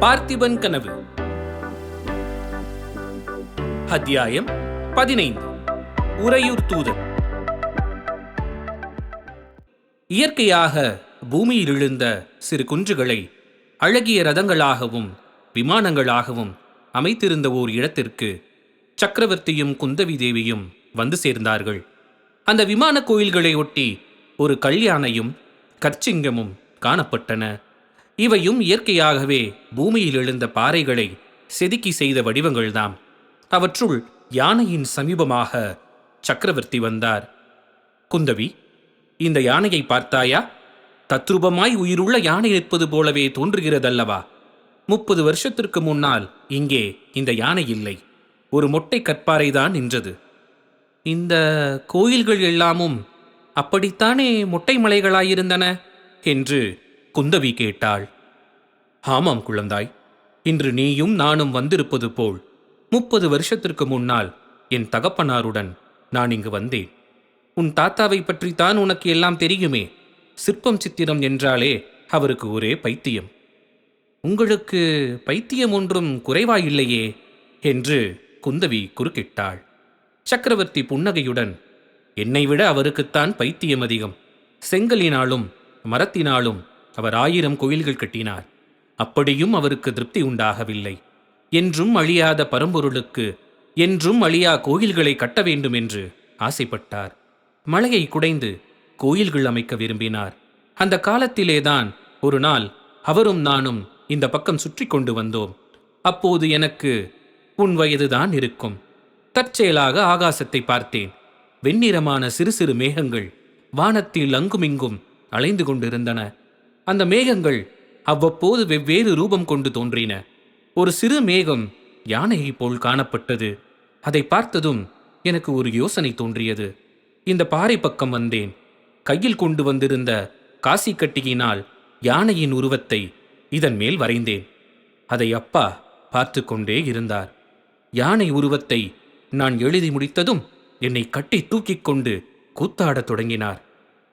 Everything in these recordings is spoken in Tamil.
பார்த்திபன் கனவு. அத்தியாயம் பதினைந்து. உறையூர் தூதன். இயற்கையாக பூமியில் எழுந்த சிறு குன்றுகளை அழகிய ரதங்களாகவும் விமானங்களாகவும் அமைத்திருந்த ஓர் இடத்திற்கு சக்கரவர்த்தியும் குந்தவி தேவியும் வந்து சேர்ந்தார்கள். அந்த விமான கோயில்களை ஒட்டி ஒரு கல்யாணையும் கற்சிங்கமும் காணப்பட்டன. இவையும் இயற்கையாகவே பூமியில் எழுந்த பாறைகளை செதுக்கி செய்த வடிவங்கள்தாம். அவற்றுள் யானையின் சமீபமாக சக்கரவர்த்தி வந்தார். குந்தவி இந்த யானையை பார்த்தாயா? தத்ரூபமாய் உயிருள்ள யானை நிற்பது போலவே தோன்றுகிறதல்லவா? முப்பது வருஷத்திற்கு முன்னால் இங்கே இந்த யானை இல்லை. ஒரு மொட்டை கற்பாறைதான் நின்றது. இந்த கோயில்கள் எல்லாமும் அப்படித்தானே மொட்டை மலைகளாயிருந்தன? என்று குந்தவி கேட்டாள். ஆமாம் குழந்தாய் இன்று நீயும் நானும் வந்திருப்பது போல் முப்பது வருஷத்திற்கு முன்னால் என் தகப்பனாருடன் நான் இங்கு வந்தேன். உன் தாத்தாவை பற்றித்தான் உனக்கு எல்லாம் தெரியுமே. சிற்பம் சித்திரம் என்றாலே அவருக்கு ஒரே பைத்தியம். உங்களுக்கு பைத்தியம் ஒன்றும் குறைவாயில்லையே? என்று குந்தவி குறுக்கிட்டாள். சக்கரவர்த்தி புன்னகையுடன் என்னை விட அவருக்குத்தான் பைத்தியம் அதிகம். செங்கலினாலும் மரத்தினாலும் அவர் ஆயிரம் கோயில்கள் கட்டினார். அப்படியும் அவருக்கு திருப்தி உண்டாகவில்லை. என்றும் அழியாத பரம்பொருளுக்கு என்றும் அழியா கோயில்களை கட்ட வேண்டும் என்று ஆசைப்பட்டார். மலையை குடைந்து கோயில்கள் அமைக்க விரும்பினார். அந்த காலத்திலேதான் ஒரு நாள் அவரும் நானும் இந்த பக்கம் சுற்றி கொண்டு வந்தோம். அப்போது எனக்கு உன் வயதுதான் இருக்கும். தற்செயலாக ஆகாசத்தை பார்த்தேன். வெண்ணிறமான சிறு சிறு மேகங்கள் வானத்தில் அங்குமிங்கும் அலைந்து கொண்டிருந்தன. அந்த மேகங்கள் அவ்வப்போது வெவ்வேறு ரூபம் கொண்டு தோன்றின. ஒரு சிறு மேகம் யானையைப் போல் காணப்பட்டது. அதை பார்த்ததும் எனக்கு ஒரு யோசனை தோன்றியது. இந்த பாறை பக்கம் வந்தேன். கையில் கொண்டு வந்திருந்த காசி கட்டியினால் யானையின் உருவத்தை இதன் மேல் வரைந்தேன். அதை அப்பா பார்த்து கொண்டே இருந்தார். யானை உருவத்தை நான் எழுதி முடித்ததும் என்னை கட்டி தூக்கிக் கொண்டு கூத்தாடத் தொடங்கினார்.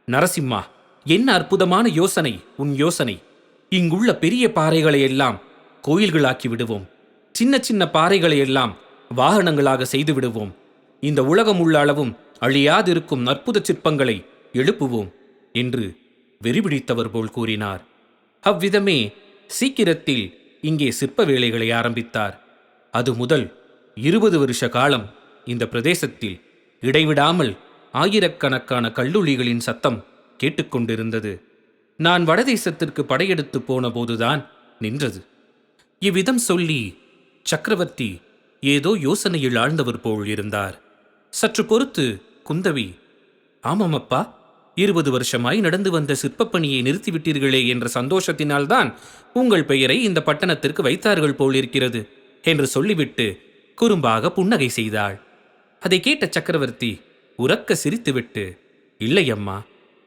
நரசிம்மா என்ன அற்புதமான யோசனை உன் யோசனை. இங்குள்ள பெரிய பாறைகளை எல்லாம் கோயில்களாக்கி விடுவோம். சின்ன சின்ன பாறைகளை எல்லாம் வாகனங்களாக செய்து விடுவோம். இந்த உலகம் உள்ள அளவும் அழியாதிருக்கும் அற்புத சிற்பங்களை எழுப்புவோம் என்று வெறிபிடித்தவர் போல் கூறினார். அவ்விதமே சீக்கிரத்தில் இங்கே சிற்ப வேலைகளை ஆரம்பித்தார். அது முதல் இருபது வருஷ காலம் இந்த பிரதேசத்தில் இடைவிடாமல் ஆயிரக்கணக்கான கல்லூரிகளின் சத்தம் கேட்டுக்கொண்டிருந்தது. நான் வடதேசத்திற்கு படையெடுத்து போன போதுதான் நின்றது. இவ்விதம் சொல்லி சக்கரவர்த்தி ஏதோ யோசனையில் ஆழ்ந்தவர் போல் இருந்தார். சற்று பொறுத்து குந்தவி ஆமாம் அப்பா இருபது வருஷமாய் நடந்து வந்த சிற்பப்பணியை நிறுத்திவிட்டீர்களே என்ற சந்தோஷத்தினால்தான் உங்கள் பெயரை இந்த பட்டணத்திற்கு வைத்தார்கள் போல் இருக்கிறது என்று சொல்லிவிட்டு குறும்பாக புன்னகை செய்தாள். அதை கேட்ட சக்கரவர்த்தி உறக்க சிரித்துவிட்டு இல்லை அம்மா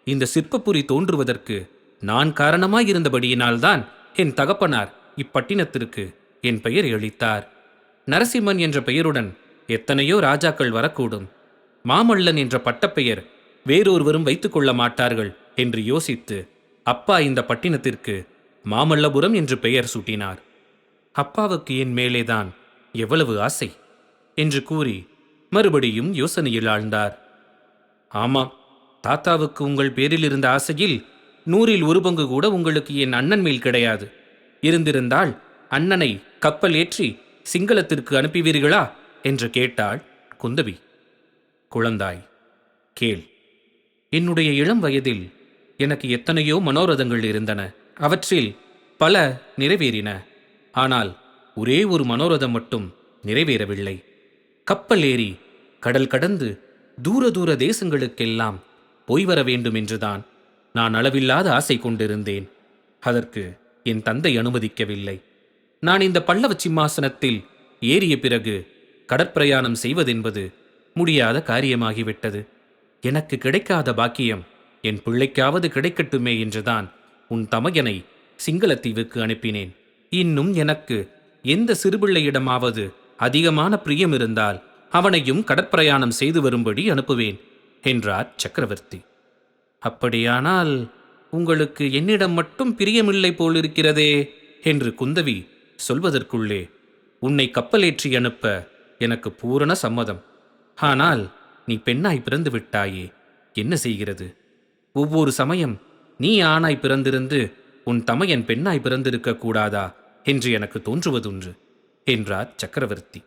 இந்த சிற்பப்புரி தோன்றுவதற்கு நான் காரணமாயிருந்தபடியினால்தான் என் தகப்பனார் இப்பட்டினத்திற்கு என் பெயர் அளித்தார். நரசிம்மன் என்ற பெயருடன் எத்தனையோ ராஜாக்கள் வரக்கூடும். மாமல்லன் என்ற பட்டப்பெயர் வேறொருவரும் வைத்துக் கொள்ள மாட்டார்கள் என்று யோசித்து அப்பா இந்த பட்டினத்திற்கு மாமல்லபுரம் என்று பெயர் சூட்டினார். அப்பாவுக்கு என் மேலேதான் எவ்வளவு ஆசை? என்று கூறி மறுபடியும் யோசனையில் ஆழ்ந்தார். ஆமாம் தாத்தாவுக்கு உங்கள் பேரில் இருந்த ஆசையில் நூறில் ஒரு பங்கு கூட உங்களுக்கு என் அண்ணன் மேல் கிடையாது. இருந்திருந்தால் அண்ணனை கப்பல் ஏற்றி சிங்களத்திற்கு அனுப்புவீர்களா? என்று கேட்டாள் குந்தவி. குழந்தாய் கேள். என்னுடைய இளம் வயதில் எனக்கு எத்தனையோ மனோரதங்கள் இருந்தன. அவற்றில் பல நிறைவேறின. ஆனால் ஒரே ஒரு மனோரதம் மட்டும் நிறைவேறவில்லை. கப்பல் ஏறி கடல் கடந்து தூர தூர தேசங்களுக்கெல்லாம் போய் வர வேண்டும் என்றுதான் நான் அளவில்லாத ஆசை கொண்டிருந்தேன். அதற்கு என் தந்தை அனுமதிக்கவில்லை. நான் இந்த பல்லவ சிம்மாசனத்தில் ஏறிய பிறகு கடற்பிரயாணம் செய்வதென்பது முடியாத காரியமாகிவிட்டது. எனக்கு கிடைக்காத பாக்கியம் என் பிள்ளைக்காவது கிடைக்கட்டுமே என்றுதான் உன் தமையனை சிங்களத்தீவுக்கு அனுப்பினேன். இன்னும் எனக்கு எந்த சிறுபிள்ளையிடமாவது அதிகமான பிரியம் இருந்தால் அவனையும் கடற்பிரயாணம் செய்து வரும்படி அனுப்புவேன். என்றார் சக்கரவர்த்தி. அப்படியானால் உங்களுக்கு என்னிடம் மட்டும் பிரியமில்லை போலிருக்கிறதே? என்று குந்தவி சொல்வதற்குள்ளே உன்னை கப்பலேற்றி அனுப்ப எனக்கு பூரண சம்மதம். ஆனால் நீ பெண்ணாய் பிறந்து விட்டாயே என்ன செய்கிறது? ஒவ்வொரு சமயம் நீ ஆணாய் பிறந்திருந்து உன் தமையன் பெண்ணாய் பிறந்திருக்க கூடாதா என்று எனக்கு தோன்றுவதுண்டு? என்றார் சக்கரவர்த்தி.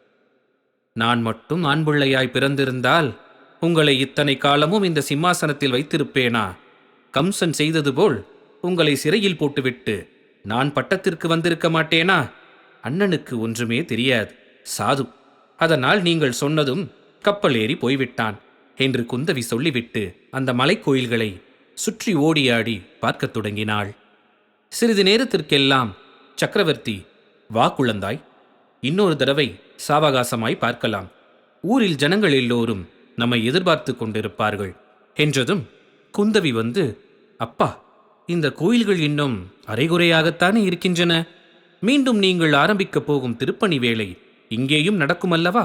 நான் மட்டும் ஆண்பிள்ளையாய் பிறந்திருந்தால் உங்களை இத்தனை காலமும் இந்த சிம்மாசனத்தில் வைத்திருப்பேனா? கம்சன் செய்தது போல் உங்களை சிறையில் போட்டுவிட்டு நான் பட்டத்திற்கு வந்திருக்க மாட்டேனா? அண்ணனுக்கு ஒன்றுமே தெரியாது. சாது. அதனால் நீங்கள் சொன்னதும் கப்பல் ஏறி போய்விட்டான் என்று குந்தவி சொல்லிவிட்டு அந்த மலைக்கோயில்களை சுற்றி ஓடியாடி பார்க்கத் தொடங்கினாள். சிறிது நேரத்திற்கெல்லாம் சக்கரவர்த்தி வா குழந்தாய் இன்னொரு தடவை சாவகாசமாய் பார்க்கலாம். ஊரில் ஜனங்கள் எல்லோரும் நம்மை எதிர்பார்த்து கொண்டிருப்பார்கள். என்றதும் குந்தவி வந்து அப்பா இந்த கோயில்கள் இன்னும் அரைகுறையாகத்தானே இருக்கின்றன? மீண்டும் நீங்கள் ஆரம்பிக்கப் போகும் திருப்பணி வேலை இங்கேயும் நடக்குமல்லவா?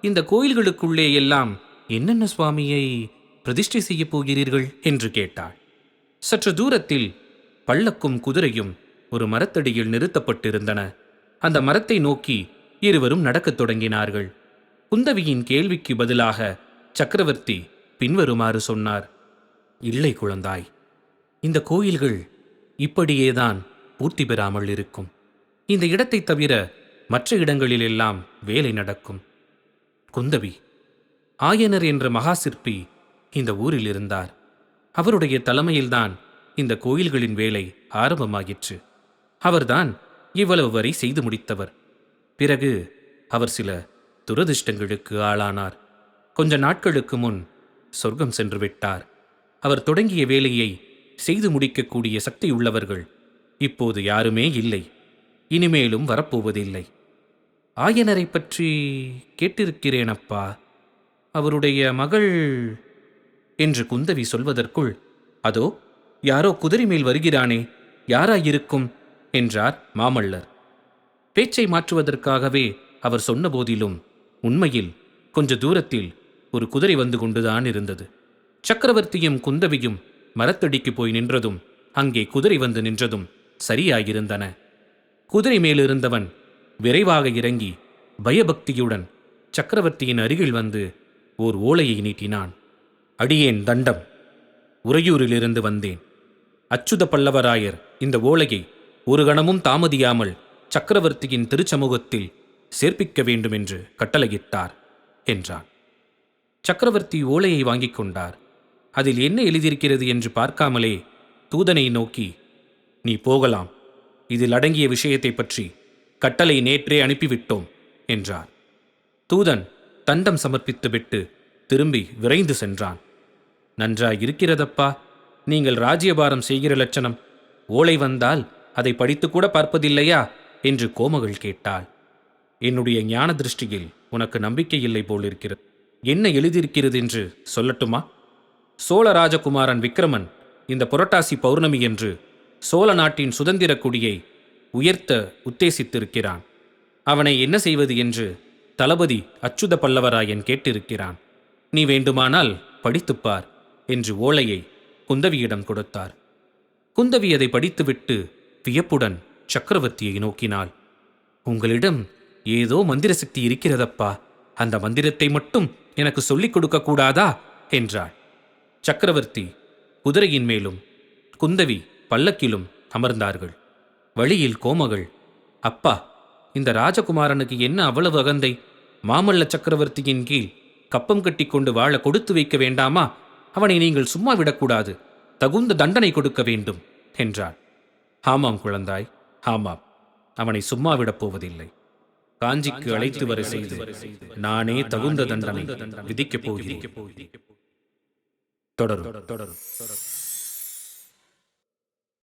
இந்த கோயில்களுக்குள்ளே எல்லாம் என்னென்ன சுவாமியை பிரதிஷ்டை செய்யப் போகிறீர்கள்? என்று கேட்டாள். சற்று தூரத்தில் பள்ளக்கும் குதிரையும் ஒரு மரத்தடியில் நிறுத்தப்பட்டிருந்தன. அந்த மரத்தை நோக்கி இருவரும் நடக்கத் தொடங்கினார்கள். குந்தவியின் கேள்விக்கு பதிலாக சக்கரவர்த்தி பின்வருமாறு சொன்னார் இல்லை குழந்தாய் இந்த கோயில்கள் இப்படியேதான் பூர்த்தி பெறாமல் இருக்கும். இந்த இடத்தை தவிர மற்ற இடங்களிலெல்லாம் வேலை நடக்கும். குந்தவி ஆயனர் என்ற மகா சிற்பி இந்த ஊரில் இருந்தார். அவருடைய தலைமையில்தான் இந்த கோயில்களின் வேலை ஆரம்பமாகிற்று அவர்தான் இவ்வளவு வரை செய்து முடித்தவர். பிறகு அவர் சில துரதிர்ஷ்டங்களுக்கு ஆளானார். கொஞ்ச நாட்களுக்கு முன் சொர்க்கம் சென்று விட்டார். அவர் தொடங்கிய வேலையை செய்து முடிக்கக்கூடிய சக்தியுள்ளவர்கள் இப்போது யாருமே இல்லை. இனிமேலும் வரப்போவதில்லை. ஆயனரை பற்றி கேட்டிருக்கிறேனப்பா. அவருடைய மகள் என்று குந்தவி சொல்வதற்குள் அதோ யாரோ குதிரை மேல் வருகிறானே யாராயிருக்கும்? என்றார் மாமல்லர். பேச்சை மாற்றுவதற்காகவே அவர் சொன்னபோதிலும் உண்மையில் கொஞ்ச தூரத்தில் ஒரு குதிரை வந்து கொண்டுதான் இருந்தது. சக்கரவர்த்தியும் குந்தவியும் மரத்தடிக்கு போய் நின்றதும் அங்கே குதிரை வந்து நின்றதும் சரியாயிருந்தன. குதிரை மேலிருந்தவன் விரைவாக இறங்கி பயபக்தியுடன் சக்கரவர்த்தியின் அருகில் வந்து ஓர் ஓலையை நீட்டினான். அடியேன் தண்டம் உறையூரிலிருந்து வந்தேன். அச்சுத பல்லவராயர் இந்த ஓலையை ஒரு கணமும் தாமதியாமல் சக்கரவர்த்தியின் திருச்சமூகத்தில் சேர்ப்பிக்க வேண்டும் என்று கட்டளையிட்டார் என்றான். சக்கரவர்த்தி ஓலையை வாங்கிக் கொண்டார். அதில் என்ன எழுதியிருக்கிறது என்று பார்க்காமலே தூதனை நோக்கி நீ போகலாம். இதில் அடங்கிய விஷயத்தை பற்றி கட்டளை நேற்றே அனுப்பிவிட்டோம் என்றார். தூதன் தண்டம் சமர்ப்பித்துவிட்டு திரும்பி விரைந்து சென்றான். நன்றாய் இருக்கிறதப்பா. நீங்கள் ராஜ்யபாரம் செய்கிற லட்சணம். ஓலை வந்தால் அதை படித்துக்கூட பார்ப்பதில்லையா? என்று கோமகள் கேட்டாள். என்னுடைய ஞான திருஷ்டியில் உனக்கு நம்பிக்கை இல்லை போலிருக்கிறது. என்ன எழுதியிருக்கிறது என்று சொல்லட்டுமா? சோழ ராஜகுமாரன் விக்ரமன் இந்த புரட்டாசி பௌர்ணமி என்று சோழ நாட்டின் சுதந்திர கொடியை உயர்த்த உத்தேசித்திருக்கிறான். அவனை என்ன செய்வது என்று தளபதி அச்சுத பல்லவராயன் கேட்டிருக்கிறான். நீ வேண்டுமானால் படித்துப் பார் என்று ஓலையை குந்தவியிடம் கொடுத்தார். குந்தவி அதை படித்துவிட்டு வியப்புடன் சக்கரவர்த்தியை நோக்கினாள். உங்களிடம் ஏதோ மந்திர சக்தி இருக்கிறதப்பா? அந்த மந்திரத்தை மட்டும் எனக்கு சொல்லிக் கொடுக்க கூடாதா? என்றாள். சக்கரவர்த்தி குதிரையின் மேலும் குந்தவி பல்லக்கிலும் அமர்ந்தார்கள். வழியில் கோமகள் அப்பா இந்த ராஜகுமாரனுக்கு என்ன அவ்வளவு அகந்தை? மாமல்ல சக்கரவர்த்தியின் கீழ் கப்பம் கட்டிக்கொண்டு வாழ கொடுத்து வைக்க வேண்டாமா? அவனை நீங்கள் சும்மா விடக்கூடாது. தகுந்த தண்டனை கொடுக்க வேண்டும் என்றாள். ஆமாம் குழந்தாய் ஆமாம். அவனை சும்மா விடப் போவதில்லை. காஞ்சிக்கு அழைத்து வர செய்து நானே தகுந்த தண்டனை விதிக்கப் போகிறேன். தொடரும். தொடரும்